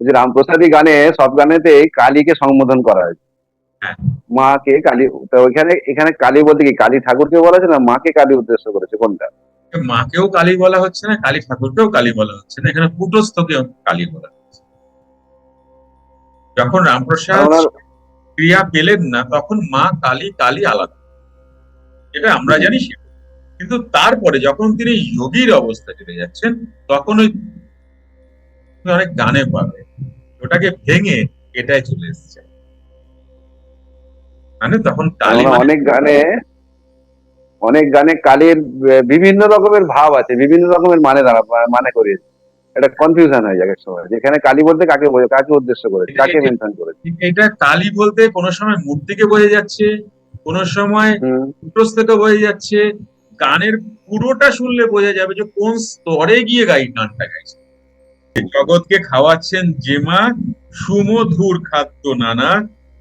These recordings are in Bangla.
যে রামপ্রসাদী গানে সব গানেতে কালীকে সম্বোধন করা হয়েছে। হ্যাঁ। মাকে কালী তো ওইখানে এখানে কালী বলতে কি কালী ঠাকুরকে বলা হয়েছে না মাকে কালী উদ্দেশ্য করেছে কোনটা? মাকেও কালী বলা হচ্ছে না কালী ঠাকুরকেও কালী বলা হচ্ছে না এখানে কুটস্থকেও কালী বলা হচ্ছে। যখন রামপ্রসাদ ক্রিয়া পেলেন না তখন মা কালী কালী আলাদা। এটা আমরা জানি কিন্তু তারপরে যখন তিনি যোগীর অবস্থা চলে যাচ্ছেন তখন ওই তুমি অনেক গানে পাবে। ওটাকে ভেঙে এটাই চলে এসছে। মানে তখন কালী মানে অনেক গানে অনেক গানে কালীর বিভিন্ন রকমের ভাব আছে বিভিন্ন রকমের মানে দাঁড়া মানে করিয়েছে। এটা কনফিউশন হয়ে যায় সময়। যেখানে কালী বলতে কাকে বোঝে কাকে উদ্দেশ্য করেছে কাকে মেনশন করেছে। এটা কালী বলতে কোনো সময় মূর্তিকে বোঝা যাচ্ছে কোনো সময় থেকে বোঝা যাচ্ছে। গানের পুরোটা শুনলে বোঝা যাবে যে কোন স্তরে গিয়ে গাই গানটা গাইছে। জগৎকে খাওয়াচ্ছেন যে মা সুমধুর খাদ্য নানা,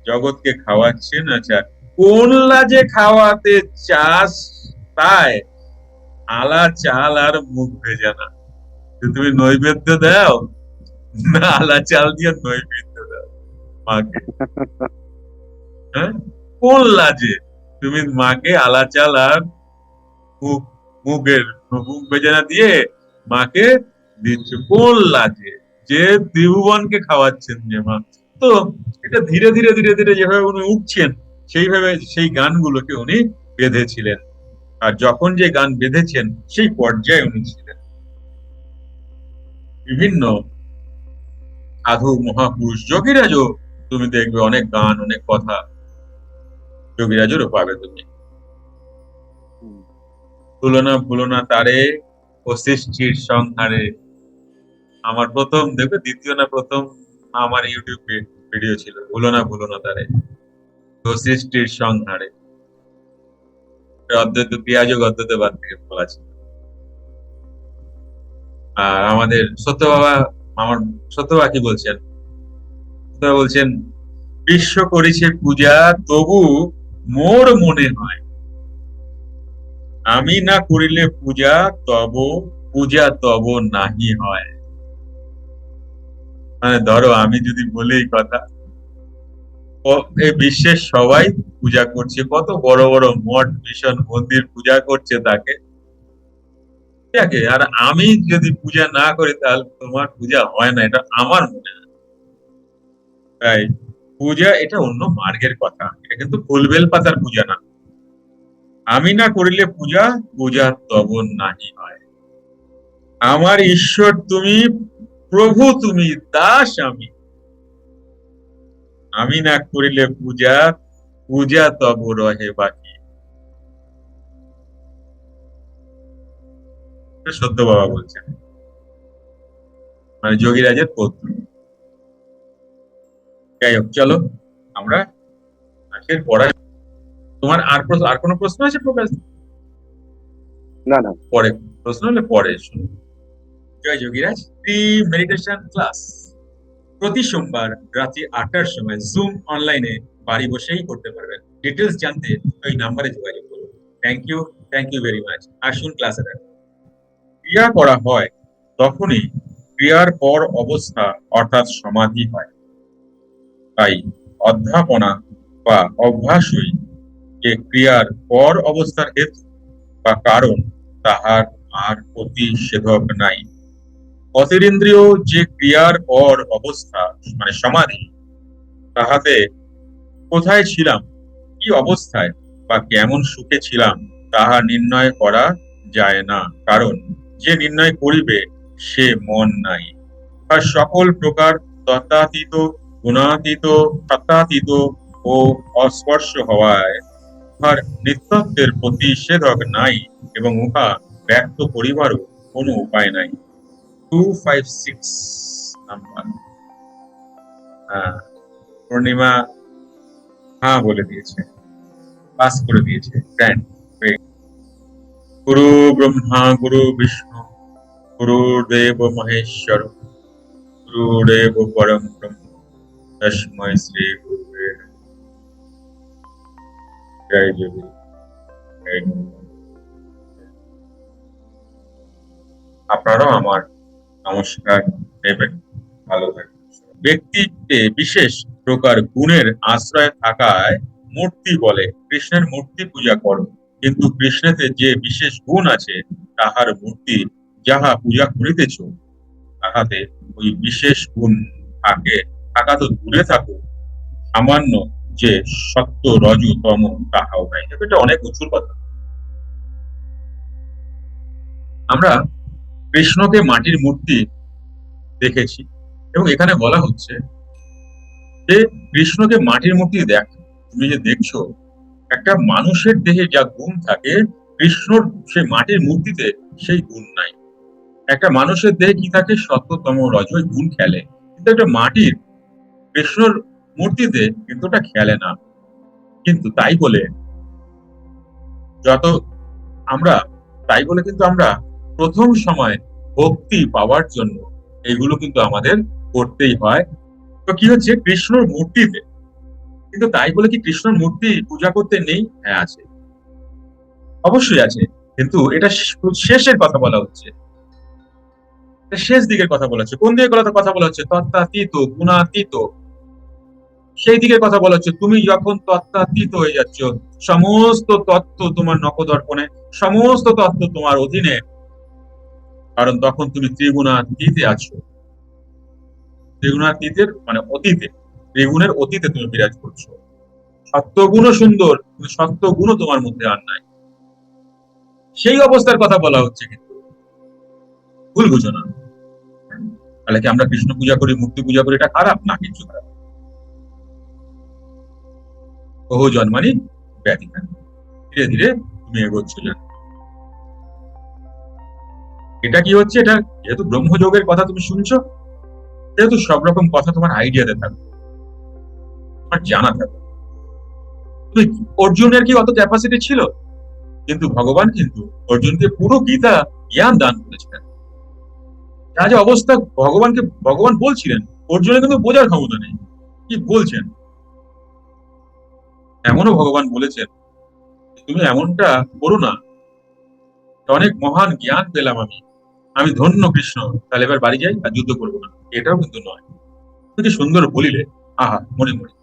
জগৎকে খাওয়াচ্ছেন আচ্ছা কোন লাজে খাওয়াতে চাস তাই? আলা চাল আর মুখ ভেজা না। তুমি নৈবেদ্য দাও? না, আলা চাল দিয়ে নৈবেদ্য দাও। মাকে। হ্যাঁ? কোন লাজে তুমি মাকে আলা চাল আর মুখ মুখের মুখ বেজানা দিয়ে মাকে দিচ্ছ। কোন লাজে যে ত্রিভুবনকে খাওয়াচ্ছেন যে মা। তো এটা ধীরে ধীরে ধীরে ধীরে যেভাবে উনি উঠছেন, সেইভাবে সেই গানগুলোকে উনি বেঁধেছিলেন। আর যখন যে গান বেঁধেছেন, সেই পর্যায়ে উনি ছিলেন। বিভিন্ন সাধু মহাপুরুষ, যোগীরাজও তুমি দেখবে অনেক গান, অনেক কথা যোগীরাজেরও পাবে তুমি। তুলনা ভুলনা তারে ও সৃষ্টির সংহারে আমার প্রথম দেখবে দ্বিতীয় না প্রথম আমার ইউটিউব ভিডিও ছিল। ভুলনা ভুলনা তারে। ও সৃষ্টির সংহারে। অদ্বৈত পিয়াজ গদ্যতে বাদ থেকে বলা ছিল। আর আমাদের সত্য বাবা, আমার সত্য বাবা কি বলছেন? বলছেন, বিশ্ব করেছে পূজা, তবু মোর মনে হয়। আমি না করিলে পূজা তব পূজা তব নাহি হয়। মানে ধরো আমি যদি বলি এই কথা এই বিশ্বের সবাই পূজা করছে, কত বড় বড় মঠ, মিশন, মন্দির পূজা করছে তাকে। ঠিক আছে? আর আমি যদি পূজা না করি তাহলে তোমার পূজা হয় না, এটা আমার মনে হয়। তাই পূজা এটা অন্য মার্গের কথা, এটা কিন্তু ফুলবেল পাতার পূজা না। আমি না করিলে পূজা পূজা তব নাহি হয়। আমার ঈশ্বর তুমি প্রভু তুমি দাস আমি আমি না করিলে পূজা পূজা তব রহে বাকি। সত্য বাবা বলছেন। মানে যোগীরাজের পৌত্র। যাই হোক চলো আমরা আজকের পড়া তোমার আর প্রশ্ন আর কোনো প্রশ্ন আছে প্রকাশ? না না। পরে প্রশ্ন হলে পরে শুনো Jai Yogiraj pre meditation class প্রতি সোমবার রাত্রি আটটার সময় জুম অনলাইনে বাড়ি বসেই করতে পারবেন। ডিটেলস জানতে ওই নাম্বারে যোগাযোগ করুন। Thank you thank you very much আসুন ক্লাসে দেখুন ক্রিয়া করা হয় তখনই ক্রিয়ার পর অবস্থা অর্থাৎ সমাধি হয়। তাই অধ্যাপনা বা অভ্যাসই যে ক্রিয়ার পর অবস্থার হেতু বা কারণ, তাহার আর প্রতিষেধক নাই। অতিরিন্দ্রিয় যে ক্রিয়ার পর অবস্থা মানে সমাধি, তাহাতে কোথায় ছিলাম, কি অবস্থায় বা কেমন সুখে ছিলাম, তাহা নির্ণয় করা যায় না। কারণ যে নির্ণয় করিবে, সে মন নাই। আর সকল প্রকার তত্ত্বাতীত, গুণাতীত সত্তাতীত ও অস্পর্শ হওয়ায় উহার নিত্যত্বের প্রতিষেধক নাই এবং উহা ব্যক্ত করিবারও কোনো উপায় নাই। হ্যাঁ পূর্ণিমা হ্যাঁ বলে দিয়েছে, পাস করে দিয়েছে গুরু ব্রহ্মা, গুরু বিষ্ণু গুরুদেব মহেশ্বর গুরুদেব পরম ব্রহ্ম, তস্মৈ শ্রী গুরুবে। জয় যোগী। আপনারাও আমার নমস্কার নেবেন ভালো থাকবেন ব্যক্তিতে বিশেষ প্রকার গুণের আশ্রয় থাকায় মূর্তি বলে কৃষ্ণের মূর্তি পূজা করো। কিন্তু কৃষ্ণেতে যে বিশেষ গুণ আছে, তাহার মূর্তি যাহা পূজা করিতেছ, তাহাতে ওই বিশেষ গুণ থাকে। থাকা তো দূরে থাকুক, সামান্য যে সত্য রজ তম তাহাও নাই। এটা অনেক উঁচুর কথা। আমরা কৃষ্ণকে মাটির মূর্তি দেখেছি এবং এখানে বলা হচ্ছে যে কৃষ্ণকে মাটির মূর্তি দেখ, তুমি যে দেখছ, একটা মানুষের দেহে যা গুণ থাকে, কৃষ্ণর সেই মাটির মূর্তিতে সেই গুণ নাই। একটা মানুষের দেহে কি থাকে? সত্যতম রজ ওই গুণ খেলে। কিন্তু একটা মাটির কৃষ্ণর মূর্তিতে কিন্তু ওটা খেলে না। কিন্তু তাই বলে, যত আমরা, তাই বলে কিন্তু আমরা প্রথম সময় ভক্তি পাওয়ার জন্য এগুলো কিন্তু আমাদের করতেই হয়। তো কি হচ্ছে? কৃষ্ণর মূর্তিতে। কিন্তু তাই বলে কি কৃষ্ণর মূর্তি পূজা করতে নেই? হ্যাঁ আছে। অবশ্যই আছে। কিন্তু এটা শেষের কথা বলা হচ্ছে। শেষ দিকের কথা বলা হচ্ছে। কোন দিকের কথা কথা বলা হচ্ছে? তত্ত্বাতীত, গুণাতীত। সেই দিকের কথা বলা হচ্ছে। তুমি যখন তত্ত্বাতীত হয়ে যাচ্ছ, সমস্ত তত্ত্ব তোমার নকদর্পণে সমস্ত তত্ত্ব তোমার অধীনে। কারণ তখন তুমি ত্রিগুণাতীতে আছো। ত্রিগুণাতীতের মানে অতীতে। ত্রিগুণের অতীতে তুমি বিরাজ করছ। সত্যগুণও সুন্দর, কিন্তু সত্যগুণও তোমার মধ্যে আর নাই। সেই অবস্থার কথা বলা হচ্ছে কিন্তু। ভুল বুঝো না। তাহলে কি আমরা কৃষ্ণ পূজা করি, মূর্তি পূজা করি, এটা খারাপ? না, কিছু খারাপ। বহু জন্মানি ব্যাধি ধীরে ধীরে তুমি এগোচ্ছ জানো। এটা কি হচ্ছে? এটা যেহেতু ব্রহ্মযোগের কথা তুমি শুনছো যেহেতু সব রকম কথা তোমার আইডিয়াতে থাকবে। তোমার জানা থাকবে। অর্জুনের কি অত ক্যাপাসিটি ছিল? কিন্তু ভগবান কিন্তু অর্জুনকে পুরো গীতা জ্ঞান দান করেছিলেন। যা যা অবস্থা ভগবানকে, ভগবান বলছিলেন, অর্জুনের কিন্তু বোঝার ক্ষমতা নেই। কি বলছেন? এমনও ভগবান বলেছেন, তুমি এমনটা করো না। অনেক মহান জ্ঞান পেলাম আমি। আমি ধন্য কৃষ্ণ, তাহলে এবার বাড়ি যাই আর যুদ্ধ করব না। এটাও কিন্তু নয়। তুমি সুন্দর বলিলে, আহা, মনে মনে।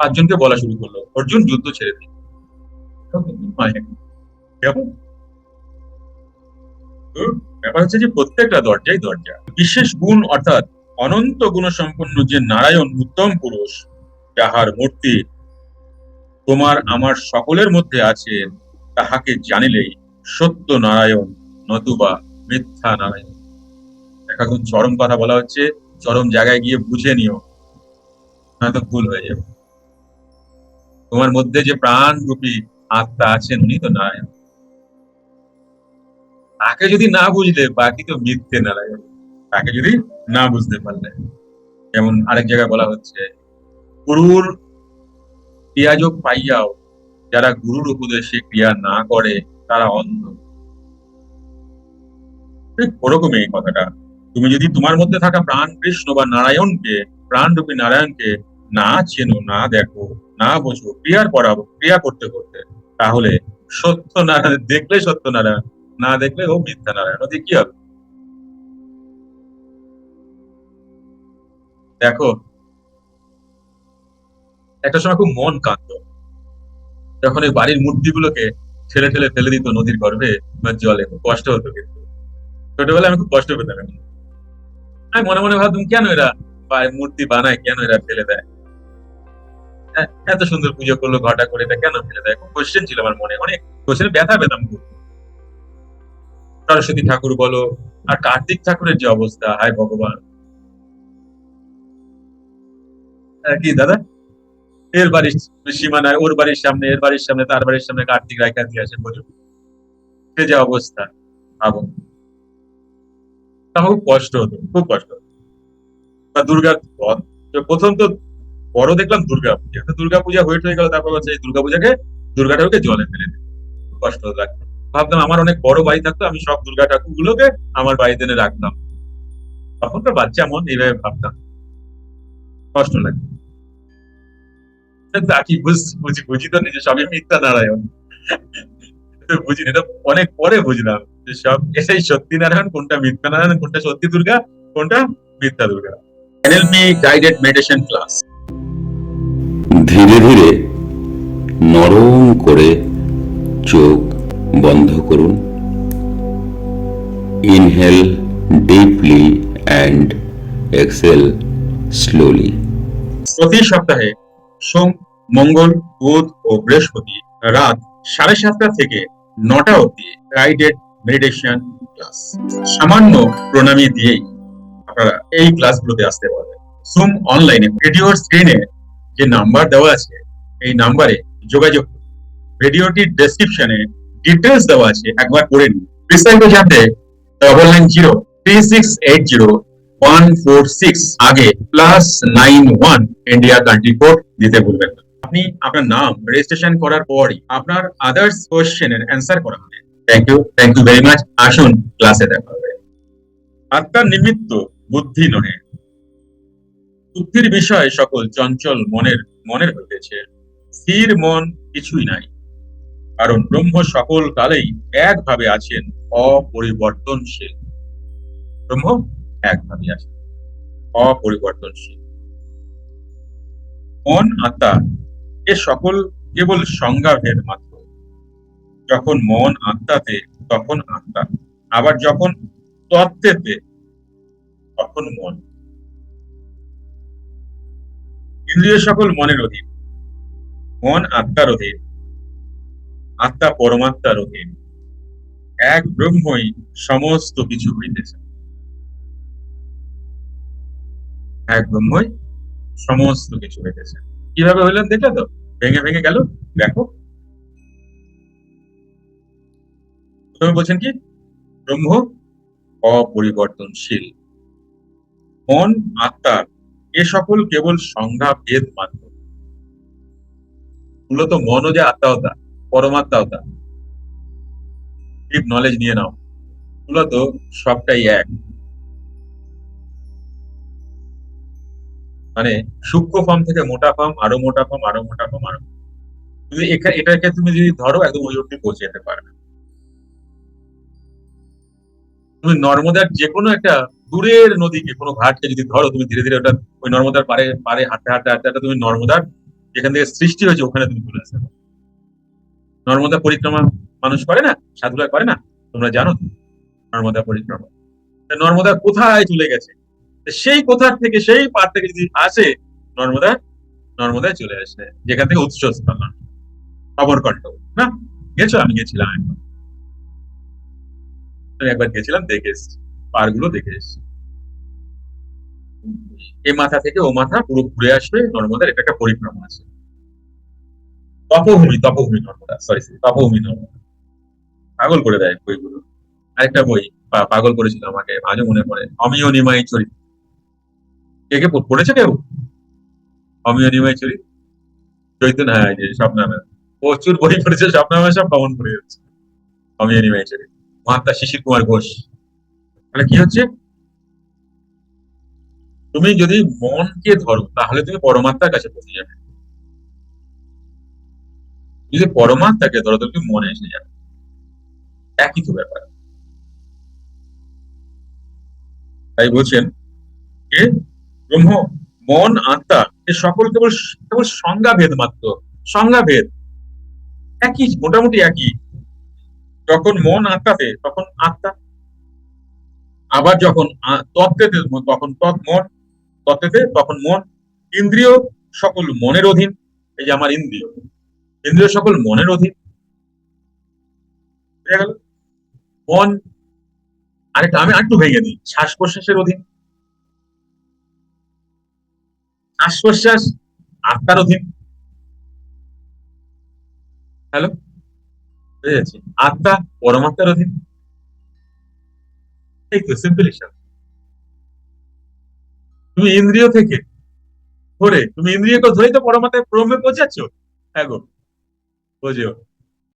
পাঁচজনকে বলা শুরু করল, অর্জুন যুদ্ধ ছেড়ে দিল। ব্যাপার হচ্ছে যে প্রত্যেকটা দরজাই দরজা। বিশেষ গুণ অর্থাৎ অনন্ত গুণ সম্পন্ন যে নারায়ণ উত্তম পুরুষ, যাহার মূর্তি তোমার আমার সকলের মধ্যে আছে, তাহাকে জানিলেই সত্য নারায়ণ নতুবা মিথ্যা নারায়ণ এখন চরম কথা বলা হচ্ছে, চরম জায়গায় গিয়ে বুঝে নিও, নয়তো ভুল হয়ে যাবে। তোমার মধ্যে যে প্রাণ রূপী আত্মা আছেন, উনি তো নারায়ণ তাকে যদি না বুঝলে, বাকি তো মিথ্যে নারায়ণ তাকে যদি না বুঝতে পারলে। যেমন আরেক জায়গায় বলা হচ্ছে, গুরুর ক্রিয়াযোগ পাইয়াও, যারা গুরুর উপদেশে ক্রিয়া না করে, তারা অন্ধ। ঠিক ওরকমই এই কথাটা। তুমি যদি তোমার মধ্যে থাকা প্রাণ কৃষ্ণ বা নারায়ণকে, প্রাণরূপী নারায়ণকে না চেনো, না দেখো, না বোঝো, ক্রিয়ার পড়াবো ক্রিয়া করতে করতে, তাহলে সত্য নারায়ণ দেখলে সত্য নারায়ণ না দেখলে ও মিথ্যা নারায়ণ ওদের কি হবে? দেখো, একটা সময় খুব মন কাঁদত। যখন এই বাড়ির মূর্তিগুলোকে ঠেলে ঠেলে ফেলে দিত নদীর গর্ভে বা জলে কষ্ট হতো কিন্তু। ছোটবেলায় আমি খুব কষ্ট পেতাম আমি মনে মনে ভাবতাম, কেন এরা মূর্তি বানায়? কেন এরা ফেলে দেয়? এত সুন্দর পুজো করল, ঘটা করে এটা কেন ফেলে দেয়? কোশ্চেন ছিল আমার মনে। অনেক কোশ্চেনে ব্যথা পেতাম সরস্বতী ঠাকুর বলো, আর কার্তিক ঠাকুরের যে অবস্থা, হায় ভগবান। কি দাদা? এর বাড়ির সীমানায় ওর বাড়ির সামনে, এর বাড়ির সামনে, তার বাড়ির সামনে কার্তিক দিয়ে আসে বোঝো সে যে অবস্থা ভাবো আমার খুব কষ্ট হতো, খুব কষ্ট হতো। বা দুর্গা তো প্রথম তো বড় দেখলাম দুর্গা পূজা দুর্গা পূজা হয়ে হয়ে গেল, তারপর হচ্ছে এই দুর্গা পূজাকে দুর্গা ঠাকুরকে জলে ফেলে খুব কষ্ট লাগতো। ভাবতাম আমার অনেক বড় বাড়ি থাকতো, আমি সব দুর্গা ঠাকুর গুলোকে আমার বাড়িতে এনে রাখতাম। তখন তো বাচ্চা মন এইভাবে ভাবতাম। কষ্ট লাগতো। তা কি বুঝি বুঝি তো নিজে সবই মিথ্যা নারায়ণ তো বুঝিনি এটা অনেক পরে বুঝলাম যে সব এটাই সত্যি নারায়ণ কোনটা মিথ্যা নারায়ণ কোনটা সত্যি দুর্গা কোনটা মিথ্যা Durga NLP guided meditation class. ধীরে ধীরে নরম করে চোখ বন্ধ করুন। Inhale deeply and exhale slowly প্রতি সপ্তাহে সোম মঙ্গল বুধ ও বৃহস্পতি রাত সাড়ে সাতটা থেকে নটা অবধি গাইডেড মেডিটেশন ক্লাস সামান্য প্রণামী দিয়েই আপনারা এই ক্লাসগুলোতে আসতে পারবেন। জুম অনলাইনে ভিডিওর স্ক্রিনে যে নাম্বার দেওয়া আছে, এই নাম্বারে যোগাযোগ ভিডিওটির ডেসক্রিপশনে ডিটেলস দেওয়া আছে, একবার পড়ে নিন। বিস্তারিত জানতে double nine zero three six eight zero one four six আগে plus nine one India country code দিতে ভুলবেন না। আপনি আপনার নাম রেজিস্ট্রেশন করার পরই আপনার আদার্স কোয়েশ্চেনের অ্যান্সার করা হবে। Thank you thank you very much আসুন ক্লাসে দেখা হবে। আত্মার নিমিত্ত বুদ্ধি নহে। বুদ্ধির বিষয় সকল চঞ্চল মনের মনের হইতেছে। স্থির মন কিছুই নাই। কারণ ব্রহ্ম সকল কালেই একভাবে আছেন অপরিবর্তনশীল। ব্রহ্ম একভাবে আছেন অপরিবর্তনশীল। মন, আত্মা এ সকল কেবল সংজ্ঞাভেদ মাত্র। যখন মন আত্মাতে, তখন আত্মা। আবার যখন তত্ত্বেতে, তখন মন। ইন্দ্রিয় সকল মনের অধীন। মন আত্মার অধীন। আত্মা পরমাত্মার অধীন। এক ব্রহ্মই সমস্ত কিছু হইতেছে। এক ব্রহ্মই সমস্ত কিছু হইতেছে। কীভাবে হইলেন দেখলে তো? ভেঙে ভেঙে গেল। দেখো। প্রথমে বলছেন কি? ব্রহ্ম অপরিবর্তনশীল। মন, আত্মা, এ সকল কেবল সংজ্ঞা ভেদ মাত্র। মূলত মনও যে আত্মাওতা পরমাত্মাওতা ডিপ নলেজ নিয়ে নাও। মূলত সবটাই এক। মানে সূক্ষ্ম ফর্ম থেকে মোটা ফর্ম আরও মোটা ফর্ম আরও মোটা ফর্ম আরও এটাকে তুমি যদি ধরো, একদম ওই অব্দি পৌঁছে যেতে পারবে। তুমি নর্মদার যে কোনো একটা দূরের নদীকে, কোনো ঘাটকে যদি ধরো, তুমি ধীরে ধীরে ওটা ওই নর্মদার পারে পারে হাঁটতে হাঁটতে হাঁটতে হাঁটতে তুমি নর্মদার যেখান থেকে সৃষ্টি হয়েছে, ওখানে তুমি চলে আসতে নর্মদা পরিক্রমা মানুষ করে না? সাধুরা করে না? তোমরা জানো নর্মদা পরিক্রমা। নর্মদা কোথায় চলে গেছে? সেই কোথার থেকে, সেই পার থেকে যদি আসে, নর্মদা, নর্মদায় চলে আসে। যেখান থেকে উৎসস্থল অমরকণ্ঠ না? গেছো? আমি গেছিলাম একবার। আমি একবার গেছিলাম, দেখে এসেছি। পারগুলো দেখে এসেছি। এই মাথা থেকে ও মাথা পুরো ঘুরে আসবে নর্মদার, এটা একটা পরিক্রমা আছে। Tapobhumi Tapobhumi Narmada sorry sorry Tapobhumi Narmada. পাগল করে দেয় বইগুলো। আরেকটা বই পাগল করেছিল আমাকে আজও মনে পড়ে। অমিয় নিমাই চরিত কে কে পড়- পড়েছে কেউ? অমিয় নিমাই চরিত চৈতন্য হ্যাঁ স্বপ্নামে প্রচুর বই পড়েছে স্বপ্নামে সব কমন পড়ে যাচ্ছে। অমিয় নিমাই চরিত মহাত্মা শিশির কুমার ঘোষ। তাহলে কি হচ্ছে? তুমি যদি মনকে ধরো, তাহলে তুমি পরমাত্মার কাছে পৌঁছে যাবে। যদি পরমাত্মাকে ধরো, তাহলে তুমি মনে এসে যাবে। একই তো ব্যাপার। তাই বলছেন ব্রহ্ম, মন, আত্মা, এ সকল কেবল কেবল সংজ্ঞা ভেদ মাত্র সংজ্ঞা ভেদ একই, মোটামুটি একই। যখন মন আত্মাতে, তখন আত্মা। আবার যখন তত্ত্বেতে, তখন তৎ মন, তত্ত্বেতে তখন মন। ইন্দ্রিয় সকল মনের অধীন, এই যে আমার ইন্দ্রিয়। ইন্দ্রিয় সকল মনের অধীন। মন, আরেকটা, আমি আরেকটু ভেঙে দিই। শ্বাস প্রশ্বাসের অধীন। শ্বাস আত্মার অধীন। হ্যালো আত্মা পরমাত্মার অধীন। এই তো সিম্পল তুমি ইন্দ্রিয় থেকে ধরে, তুমি ইন্দ্রিয়কে ধরেই তো পরমাত্মায় প্রমে পৌঁছাচ্ছ? হ্যাঁ গো বোঝো